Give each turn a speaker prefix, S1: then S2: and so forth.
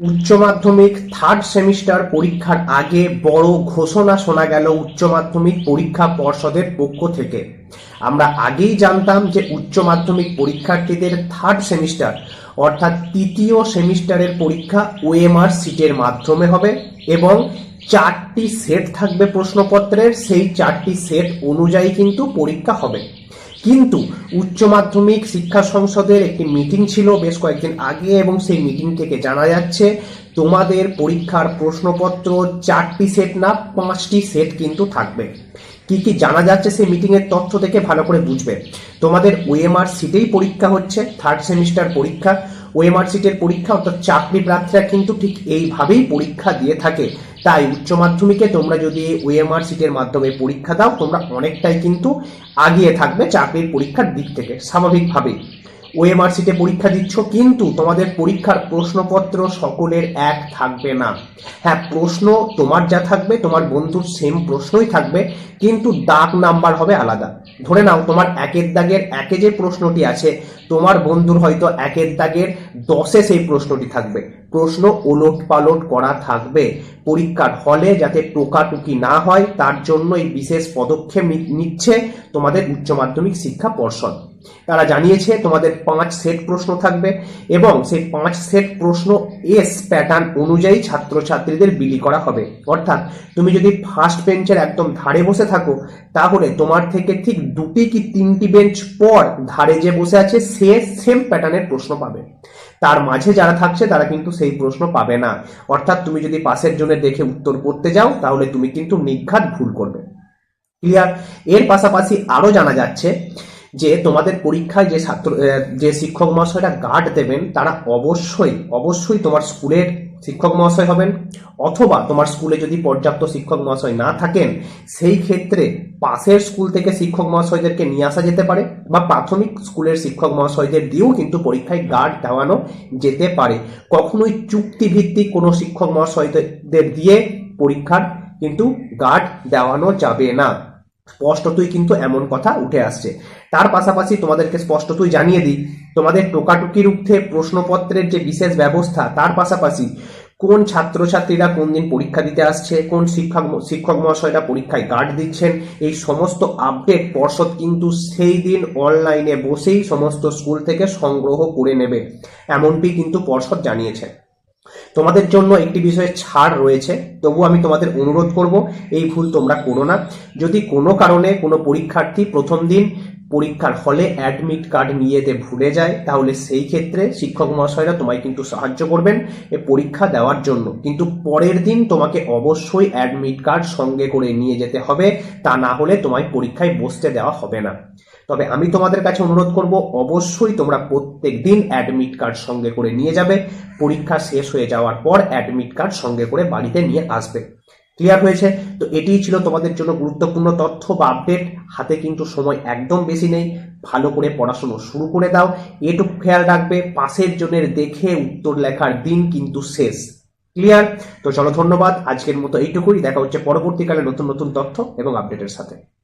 S1: উচ্চ মাধ্যমিক third semester পরীক্ষার আগে বড় ঘোষণা শোনা গেল উচ্চ মাধ্যমিক পরীক্ষা পর্ষদের পক্ষ থেকে। আমরা আগেই জানতাম যে উচ্চ মাধ্যমিক পরীক্ষার্থীদের থার্ড সেমিস্টার অর্থাৎ তৃতীয় সেমিস্টারের পরীক্ষা ওএমআর সিটের মাধ্যমে হবে এবং চারটি সেট থাকবে প্রশ্নপত্রের। সেই চারটি সেট অনুযায়ী কিন্তু পরীক্ষা হবে। কিন্তু উচ্চ মাধ্যমিক শিক্ষা সংসদের একটি মিটিং ছিল বেশ কয়েকদিন আগে এবং সেই মিটিং থেকে জানা যাচ্ছে, তোমাদের পরীক্ষার প্রশ্নপত্র চারটি সেট না, পাঁচটি সেট কিন্তু থাকবে। কি কি জানা যাচ্ছে সেই মিটিংয়ের তথ্য থেকে ভালো করে বুঝবে। তোমাদের ওএমআর সিটেই পরীক্ষা হচ্ছে থার্ড সেমিস্টার পরীক্ষা। ওএমআর সিটের পরীক্ষা, অর্থাৎ চাকরি প্রার্থীরা কিন্তু ঠিক এইভাবেই পরীক্ষা দিয়ে থাকে। তাই উচ্চ মাধ্যমিকে তোমরা যদি ওএমআর সিটের মাধ্যমে পরীক্ষা দাও, তোমরা অনেকটাই কিন্তু আগিয়ে থাকবে চাকরির পরীক্ষার দিক থেকে, স্বাভাবিকভাবেই। ওএমআর সিটে পরীক্ষা দিচ্ছ, কিন্তু তোমাদের পরীক্ষার প্রশ্নপত্র সকলের এক থাকবে না। হ্যাঁ প্রশ্ন তোমার যা থাকবে, তোমার বন্ধুর সেম প্রশ্নই থাকবে, কিন্তু দাগ নাম্বার হবে আলাদা। ধরে নাও, তোমার একের দাগের একে যে প্রশ্নটি আছে, তোমার বন্ধুর হয়তো একের দাগের দশে সেই প্রশ্নটি থাকবে। প্রশ্ন ওলট পালট করা থাকবে। পরীক্ষার হলে যাতে টোকাটুকি না হয়, তার জন্য এই বিশেষ পদক্ষেপ নিচ্ছে তোমাদের উচ্চ মাধ্যমিক শিক্ষা পর্ষদ। তারা জানিয়েছে তোমাদের পাঁচ সেট প্রশ্ন থাকবে এবং সেই পাঁচ সেট প্রশ্ন এস প্যাটার্ন অনুযায়ী ছাত্রছাত্রীদের বিলি করা হবে। অর্থাৎ তুমি যদি ফার্স্ট বেঞ্চের একদম ধারে বসে থাকো, তাহলে তোমার থেকে ঠিক দুটি কি তিনটি বেঞ্চ পর ধারে যে বসে আছে, সে সেম প্যাটার্নের প্রশ্ন পাবে। তার মাঝে যারা থাকছে, তারা কিন্তু সেই প্রশ্ন পাবে না। অর্থাৎ তুমি যদি পাশের জন্য দেখে উত্তর করতে যাও, তাহলে তুমি কিন্তু নিঘাত ভুল করবে। ক্লিয়ার এর পাশাপাশি আরও জানা যাচ্ছে যে তোমাদের পরীক্ষায় যে ছাত্র যে শিক্ষক মহাশয়রা গার্ড দেবেন, তারা অবশ্যই অবশ্যই তোমার স্কুলের শিক্ষক মহাশয় হবেন। অথবা তোমার স্কুলে যদি পর্যাপ্ত শিক্ষক মহাশয় না থাকেন, সেই ক্ষেত্রে পাশের স্কুল থেকে শিক্ষক মহাশয়দেরকে নিয়ে আসা যেতে পারে বা প্রাথমিক স্কুলের শিক্ষক মহাশয়দের দিয়েও কিন্তু পরীক্ষায় গার্ড দেওয়ানো যেতে পারে। কখনোই চুক্তিভিত্তিক কোনো শিক্ষক মহাশয়দের দিয়ে পরীক্ষার কিন্তু গার্ড দেওয়ানো যাবে না। স্পষ্টতই কিন্তু এমন কথা উঠে আসছে। তার পাশাপাশি তোমাদেরকে স্পষ্টতই জানিয়ে দিই, তোমাদের টোকাটুকি রুখতে প্রশ্নপত্রের যে বিশেষ ব্যবস্থা, তার পাশাপাশি কোন ছাত্রছাত্রীরা কোন দিন পরীক্ষা দিতে আসছে, কোন শিক্ষক শিক্ষক মহাশয়রা পরীক্ষায় গার্ড দিচ্ছেন, এই সমস্ত আপডেট পর্ষদ কিন্তু সেই দিন অনলাইনে বসেই সমস্ত স্কুল থেকে সংগ্রহ করে নেবে, এমনটি কিন্তু পর্ষদ জানিয়েছে। তোমাদের জন্য একটি বিষয়ে ছাড় রয়েছে তবু আমি তোমাদের অনুরোধ করব, এই ভুল তোমরা করো না। যদি কোনো কারণে কোনো পরীক্ষার্থী প্রথম দিন পরীক্ষার হলে অ্যাডমিট কার্ড নিয়ে যেতে ভুলে যায়, তাহলে সেই ক্ষেত্রে শিক্ষক মহাশয়রা তোমায় কিন্তু সাহায্য করবেন এ পরীক্ষা দেওয়ার জন্য। কিন্তু পরের দিন তোমাকে অবশ্যই অ্যাডমিট কার্ড সঙ্গে করে নিয়ে যেতে হবে, তা না হলে তোমায় পরীক্ষায় বসতে দেওয়া হবে না। তবে আমি তোমাদের কাছে অনুরোধ করব, অবশ্যই তোমরা প্রত্যেক দিন অ্যাডমিট কার্ড সঙ্গে করে নিয়ে যাবে। পরীক্ষা শেষ হয়ে যাওয়ার পর অ্যাডমিট কার্ড সঙ্গে করে বাড়িতে নিয়ে আসবে। ক্লিয়ার হয়েছে? তো এটিই ছিল তোমাদের জন্য গুরুত্বপূর্ণ তথ্য বা আপডেট হাতে কিন্তু সময় একদম বেশি নেই। ভালো করে পড়াশুনো শুরু করে দাও। এটুকু খেয়াল রাখবে, পাশের জনের দেখে উত্তর লেখার দিন কিন্তু শেষ। ক্লিয়ার তো চলো ধন্যবাদ। আজকের মতো এইটুকুই। দেখা হচ্ছে পরবর্তীকালে নতুন নতুন তথ্য এবং আপডেটের সাথে।